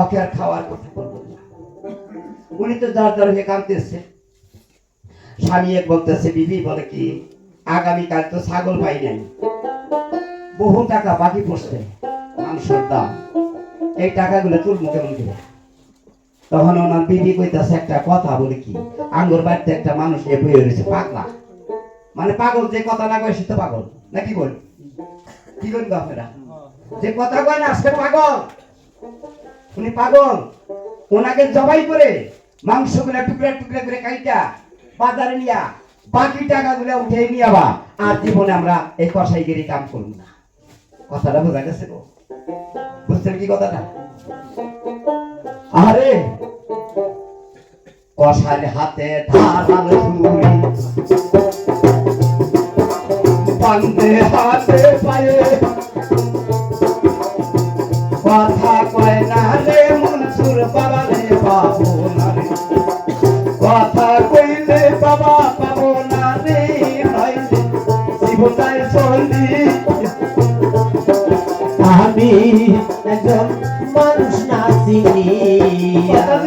ওকে খাওয়ার কথা বলব উনি তো যার যার হয়ে কাঁদতেছে। স্বামী এক বলতেছে, বিবি, বলে কি, আগামীকাল তো ছাগল পাই নাই। বহু টাকা বাকি পড়ছে। মাংসর দাম এই টাকাগুলো তুলবো কেমন করে তখন ওনার বিবি কইতাছে একটা কথা, বলে কি, আঙ্গুর বাড়িতে একটা মানুষ নিয়ে বয়ে রয়েছে, পাগলা। মানে পাগল, যে কথা না কয় সে তো পাগল। নাকি বল? কি বলব আপনারা? যে কথা কয় না, সে পাগল। উনি পাগল। ওনাকে জবাই করে মাংসগুলো টুকরা টুকরা করে কাইটা বাজারে নিয়া বাকি টাকাগুলো উঠে নিয়ে আবা আর জীবনে আমরা এই কষাইগিরি কাম করব না। কথাটা বোঝা গেছে গো। বুঝছেন কি কথাটা? আরে কষার হাতে ধারাল ছুরি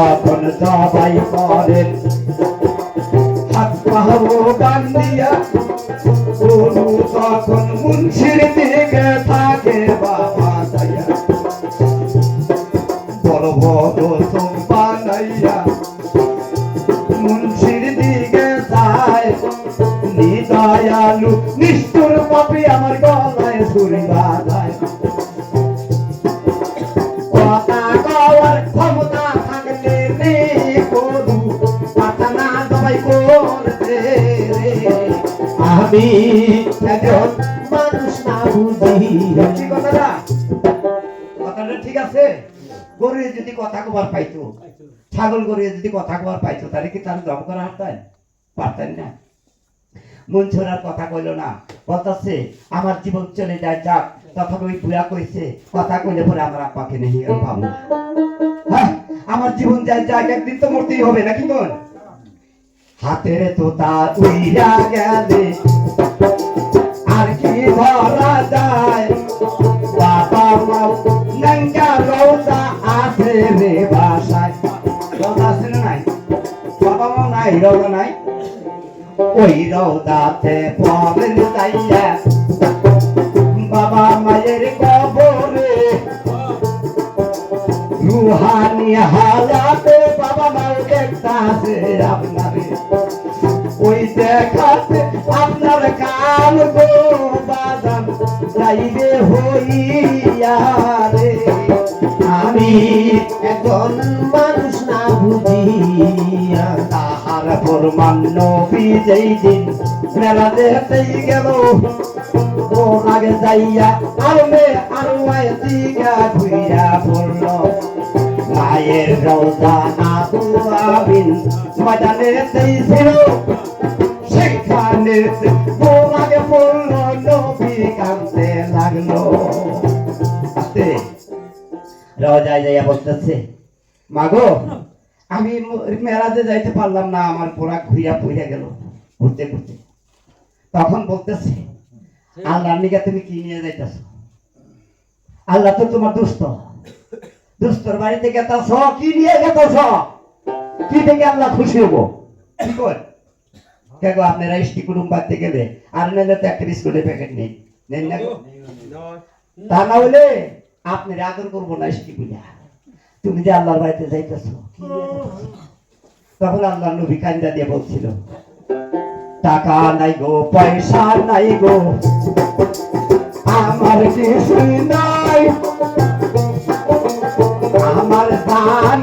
যখন সবাই করেন। হাত পাহো বান্দিয়া গরু তখন মুন্সির দিকে থাকে বাবা দাইয়া বড় বড় বানাইয়া মুন্সির দিকে যায়। নিদয়ালু, নিষ্ঠুর পাপি আমার গলায় বাঁধায় আমি একজন মানুষ না ঠিক আছে? যদি কথা কবার পাইতো ছাগল যদি কথা কবার পাইতো তাহলে কি তার জব করা পারতেন? না। মন ছোড়ার কথা কইল না। আমার জীবন চলে যায় যাক। তথাপি ওই বুড়া কইছে কথা কইলে পরে আমার আপাকে নেই পাবো। হ্যাঁ, আমার জীবন যায় যাক একদিন তো মরতেই হবে নাকি বোন হাতের তো তা উইরা গেলে, আর কি ধরা যায়? বাবা মাও নঙ্গা রৌদা আছে রে বাসায়। রৌদা আছে না নাই? বাবা মাও নাই রৌদা নাই? ওই রৌদাতে পবেন তাইয়া বাবা মায়ের কবরে রুহানি হালাতে বাবা মাও দেখতাছে আপনারে ওই দেখাতে আপনার কান গো বাদাম যাইবে হইয়া রে। আমি একজন মানুষ না বুঝিয়া, তাহার ফরমান নবী যেই দিন মেলা দেখতেই গেল। ও আগে যাইয়া আরও দিগা ঘুইয়া পড়ল মায়ের রওজা আবু আবিন ময়দানেতেই ছিল। নবী লাগল। যাইয়া আমি যাইতে পারলাম না, আমার পোড়া ঘুরিয়া গেল ঘুরতে ঘুরতে। তখন বলতেছে আল্লাহ নিকে তুমি কি নিয়ে যাইতেছ? আল্লাহ তো তোমার দুস্থ দুস্থর বাড়িতে গেতাছ, কি নিয়ে গেতাছ? কি থেকে আল্লাহ খুশি হব? কি দেখো, আপনারা ইষ্টি কুটুম বাড়তে গেলে, আর নাহলে তো একটা বিস্কুটের প্যাকেট নেই। নেন না তা না হলে আপনার আদর করব না ইষ্টি পূজা। তুমি যে আল্লাহর বাড়িতে যাইতেছো? তখন আল্লাহ নবী কান্দা দিয়ে বলছিল, টাকা নাই গো, পয়সা নাই গো। আমার কিছুই নাই। আমার দান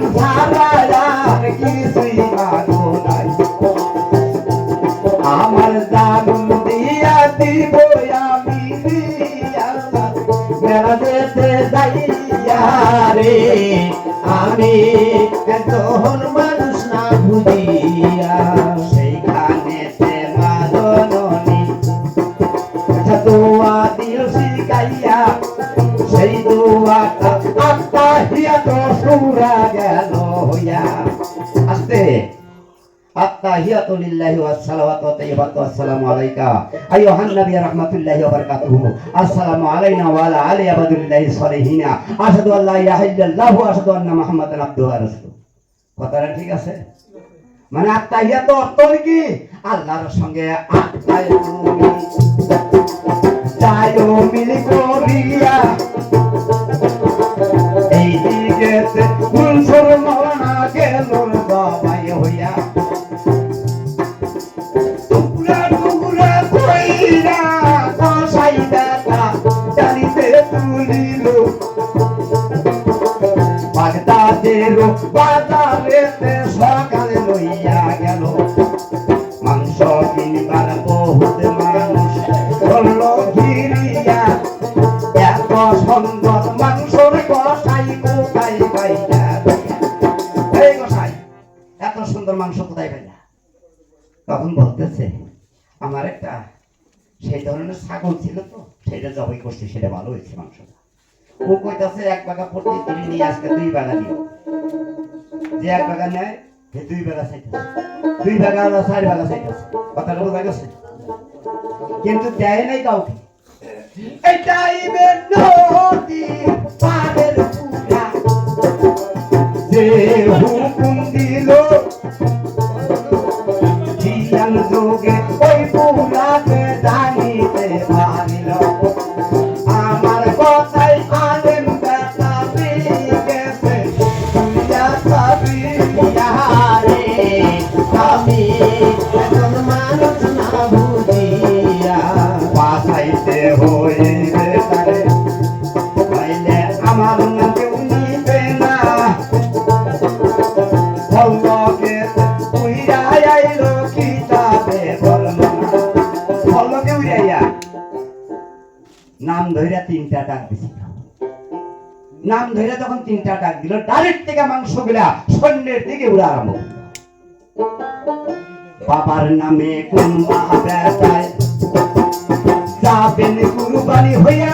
আমি একজন মানুষ না বুঝিয়া রাহমাতুল্লাহি ওয়া সালাওয়াত ওয়া তাইয়্যিবাত ওয়া আসসালামু আলাইকা। আইয়ুহান নবী রাহমাতুল্লাহি ওয়া বারাকাতুহু। আসসালামু আলাইনা ওয়া আলা আলি আবাদুল্লাহি সলিহিনা। আশহাদু আল্লা ইলাহা ইল্লাল্লাহ ওয়া আশহাদু আন্না মুহাম্মাদান আবদুহু ওয়া রাসূলুহু। কথাটা ঠিক আছে? মানে আত্মাহিয়া তো অর্থ কি? আল্লাহর সঙ্গে আত্মায় তাই মিল করিয়া বাগদাদের বাজারেতে সকালে লইয়া গেল। মাংস কিনবার বহুত মানুষ করল ঘিরিয়া। এত সুন্দর মাংসর কষাই কোথায় পাইলা এই কষাই এত সুন্দর মাংস কোথায় পাইলা তখন বলতেছে, আমার একটা সেই ধরনের ছাগল ছিল তো, সেটা জবাই করছি, সেটা ভালো হয়েছে মাংসটা। ও কইতাছে এক বাগা প্রতিদিন নিয়ে আজকে দুই বাগা দিও। যে এক বাগা নেয়, সে দুই বাগা দুই বাগা চার বাগা গেছে? কিন্তু দেয় নাই কাউকে। এটাই নদী পাড়ের পুরা। যে হুকুম দিল তিনটা ডাক দিছিল নাম ধরে তখন তিনটা ডাক দিল ডাইরেক্ট থেকে মাংসগুলা সৈন্যের দিকে উড়া আরম্ভ। বাবার নামে কোন মহাব্যাসায় যাবেন কুরবানি হইয়া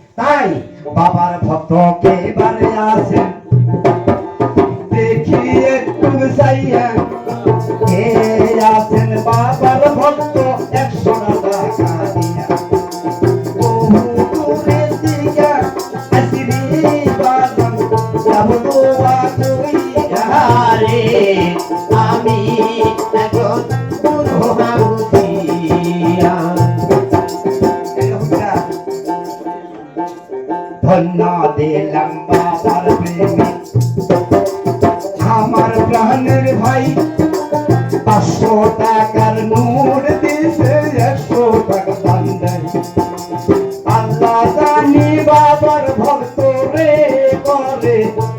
তাই বাবার ভক্ত কে বারে আছেন দেখি একটু চাইয়া। কে আছেন বাবার ভক্ত? একশো টাকা দিয়া বহু দূরের দিকে আসিবি বাজান যাব দোয়া আমি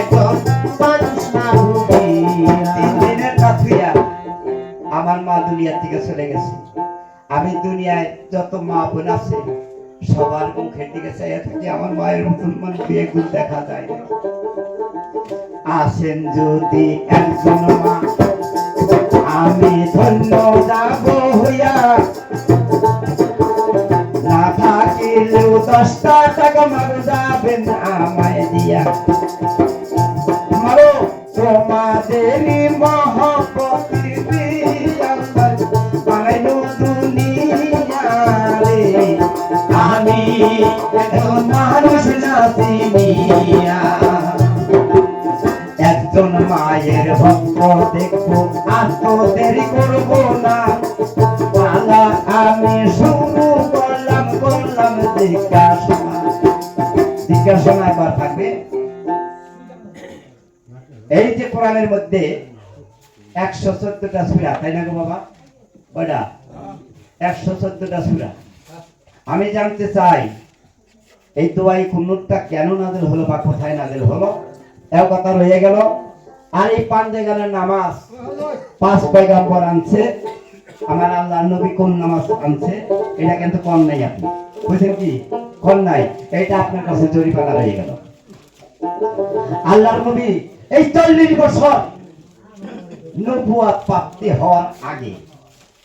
এখন মানুষ না তিন দিনের তা আমার মা দুনিয়া থেকে চলে গেছে। আমি দুনিয়ায় যত মা বোন আছে, সবার মুখের দিকে চাইয়া থাকি আমার মায়ের মতন মানুষ বিয়ে গুণ দেখা যায় না। আসেন যদি একজন মা, আমি ধন্য যাব হইয়া। না থাকিলেও দশটা টাকা মারো যাবেন আমায় দিয়া। একজন মায়ের ভক্ত দেখব আর তো দেরি করব না। পালা আমি শুরু করলাম করলাম জিজ্ঞাসা। জিজ্ঞাসা একবার থাকবে। এই যে কোরআনের মধ্যে একশো চোদ্দটা সুরা, তাই না গো বাবা? ওটা একশো চোদ্দটা সুরা। আমি জানতে চাই, এই দোয়াই কুন্নুরটা কেন নাজেল হলো বা কোথায় নাজেল হলো? এও কথা রয়ে গেল। আর এই পাঞ্জে গানের নামাজ পাঁচ পয়গাম্বর আনছে। আমার আল্লাহ নবী কোন নামাজ আনছে? এটা কিন্তু কম নাই আপনি। বুঝছেন কি? কম নাই। এটা আপনার কাছে জরিপানা রয়ে গেল। আল্লাহর নবী এই চল্লিশ বছর। নবুয়াত প্রাপ্তি হওয়ার আগে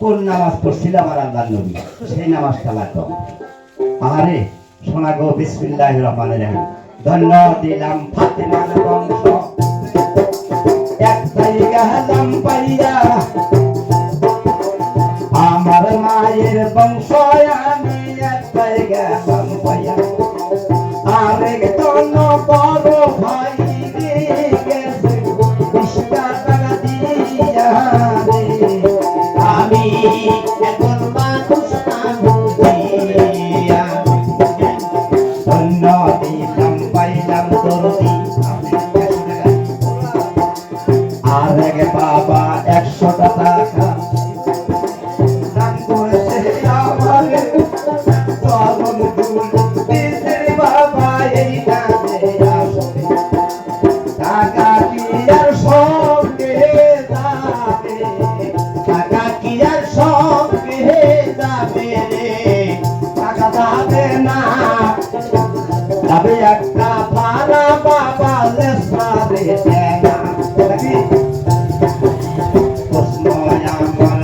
কোন নামাজ পড়ছিল আমার আল্লাহর নবী? সেই নামাজটা লাগতো আরে শোনা গো বিসমিল্লাহ রহমানের রহিম। ধন্য দিলাম ফাতেমার বংশ। এক হলাম পাইয়া আমার মায়ের বংশ আমি এক জায়গা হলাম পাইয়া। জন বড় Rama.